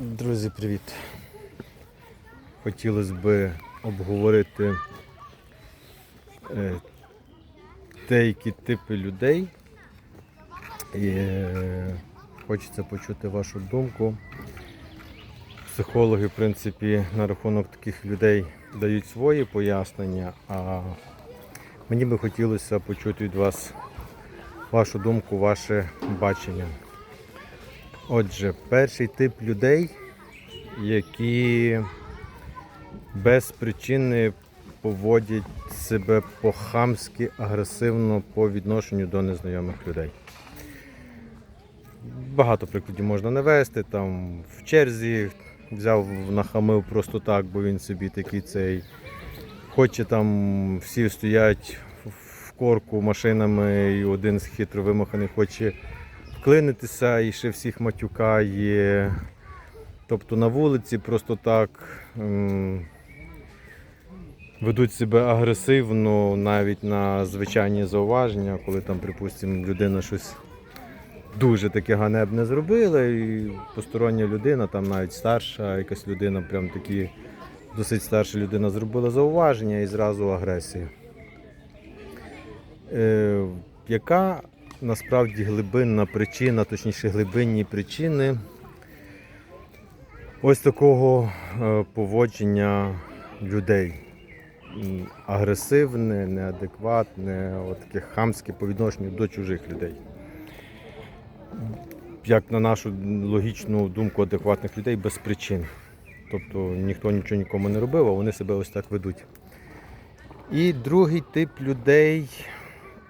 Друзі, привіт! Хотілося б обговорити е, деякі типи людей. І е, хочеться почути вашу думку. Психологи, в принципі, на рахунок таких людей дають свої пояснення, а мені би хотілося почути від вас вашу думку, ваше бачення. Отже, перший тип людей, які без причини поводять себе по-хамськи, агресивно по відношенню до незнайомих людей. Багато прикладів можна навести. Там в черзі взяв, нахамив просто так, бо він собі такий цей. Хоче там всі стоять в корку машинами, і один з хитро вимаханий хоче вклинитися і ще всіх матюкає. Тобто на вулиці просто так ведуть себе агресивно навіть на звичайні зауваження, коли там, припустимо, людина щось дуже таке ганебне зробила, і постороння людина, там навіть старша, якась людина, прям такі досить старша людина зробила зауваження і зразу агресія. Е, яка насправді глибинна причина, точніше глибинні причини ось такого е, поводження людей. Агресивне, неадекватне, таке хамське по відношенню до чужих людей. Як на нашу логічну думку адекватних людей без причин. Тобто ніхто нічого нікому не робив, а вони себе ось так ведуть. І другий тип людей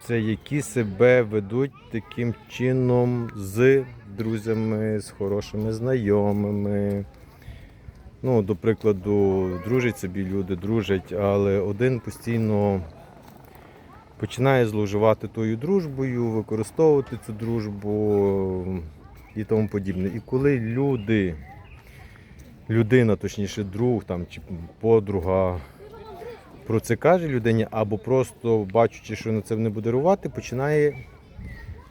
це які себе ведуть таким чином з друзями, з хорошими знайомими. Ну, до прикладу, дружать собі люди, дружать, але один постійно починає зловживати тою дружбою, використовувати цю дружбу і тому подібне. І коли люди, людина, точніше, друг там, чи подруга, про це каже людині, або просто бачучи, що на це не буде рувати, починає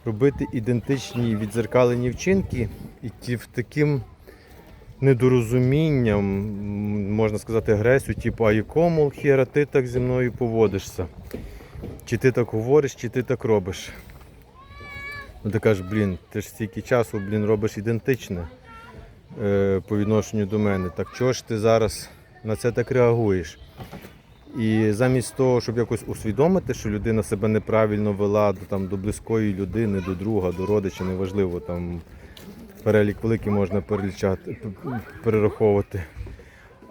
робити ідентичні відзеркалені вчинки і ті в таким недорозумінням, можна сказати, агресію, типу, а якому хера ти так зі мною поводишся? Чи ти так говориш, чи ти так робиш? Ну ти кажеш, блін, ти ж стільки часу блін, робиш ідентичне е, по відношенню до мене. Так чого ж ти зараз на це так реагуєш? І замість того, щоб якось усвідомити, що людина себе неправильно вела до, там, до близької людини, до друга, до родича, неважливо, там перелік великий можна перелічати, перераховувати.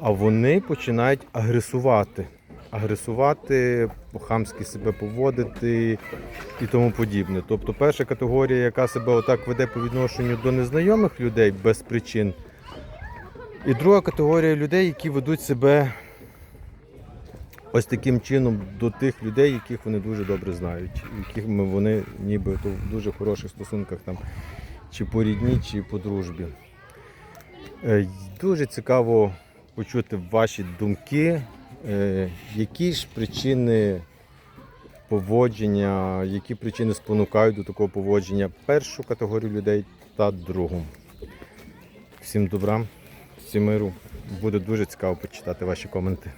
А вони починають агресувати. Агресувати, по-хамськи себе поводити і тому подібне. Тобто перша категорія, яка себе отак веде по відношенню до незнайомих людей без причин. І друга категорія людей, які ведуть себе ось таким чином до тих людей, яких вони дуже добре знають, яких вони ніби то в дуже хороших стосунках там, чи по рідні, чи по дружбі. Е, Дуже цікаво почути ваші думки, е, які ж причини поводження, які причини спонукають до такого поводження першу категорію людей та другу. Всім добра, всім миру. Буде дуже цікаво почитати ваші коменти.